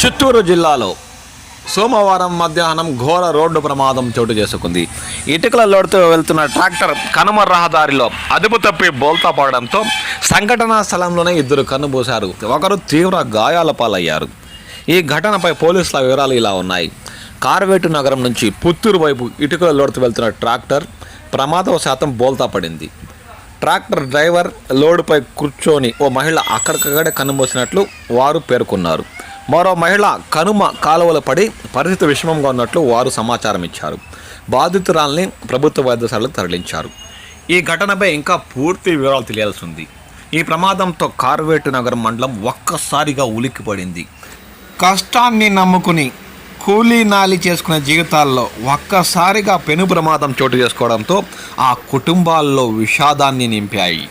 చిత్తూరు జిల్లాలో సోమవారం మధ్యాహ్నం ఘోర రోడ్డు ప్రమాదం చోటు చేసుకుంది. ఇటుకల లోడుతూ వెళ్తున్న ట్రాక్టర్ కనుమ రహదారిలో అదుపు తప్పి బోల్తా పడడంతో సంఘటనా స్థలంలోనే ఇద్దరు కన్నుబూశారు ఒకరు తీవ్ర గాయాల పాలయ్యారు. ఈ ఘటనపై పోలీసుల వివరాలు ఇలా ఉన్నాయి. కార్వేటు నగరం నుంచి పుత్తూరు వైపు ఇటుకల లోడుతూ వెళ్తున్న ట్రాక్టర్ ప్రమాదవశాతం బోల్తా పడింది. ట్రాక్టర్ డ్రైవర్ లోడుపై కూర్చొని ఓ మహిళ అక్కడికక్కడే కన్నుమూసినట్లు వారు పేర్కొన్నారు. మరో మహిళ కనుమ కాలువలు పడి పరిస్థితి విషమంగా ఉన్నట్లు వారు సమాచారం ఇచ్చారు. బాధితురాల్ని ప్రభుత్వ వైద్యశాలకు తరలించారు. ఈ ఘటనపై ఇంకా పూర్తి వివరాలు తెలియాల్సి ఉంది. ఈ ప్రమాదంతో కార్వేటు నగరం మండలం ఒక్కసారిగా ఉలిక్కిపడింది. కష్టాన్ని నమ్ముకుని కూలీ నాలి చేసుకునే జీవితాల్లో ఒక్కసారిగా పెను ప్రమాదం చోటు చేసుకోవడంతో ఆ కుటుంబాల్లో విషాదాన్ని నింపాయి.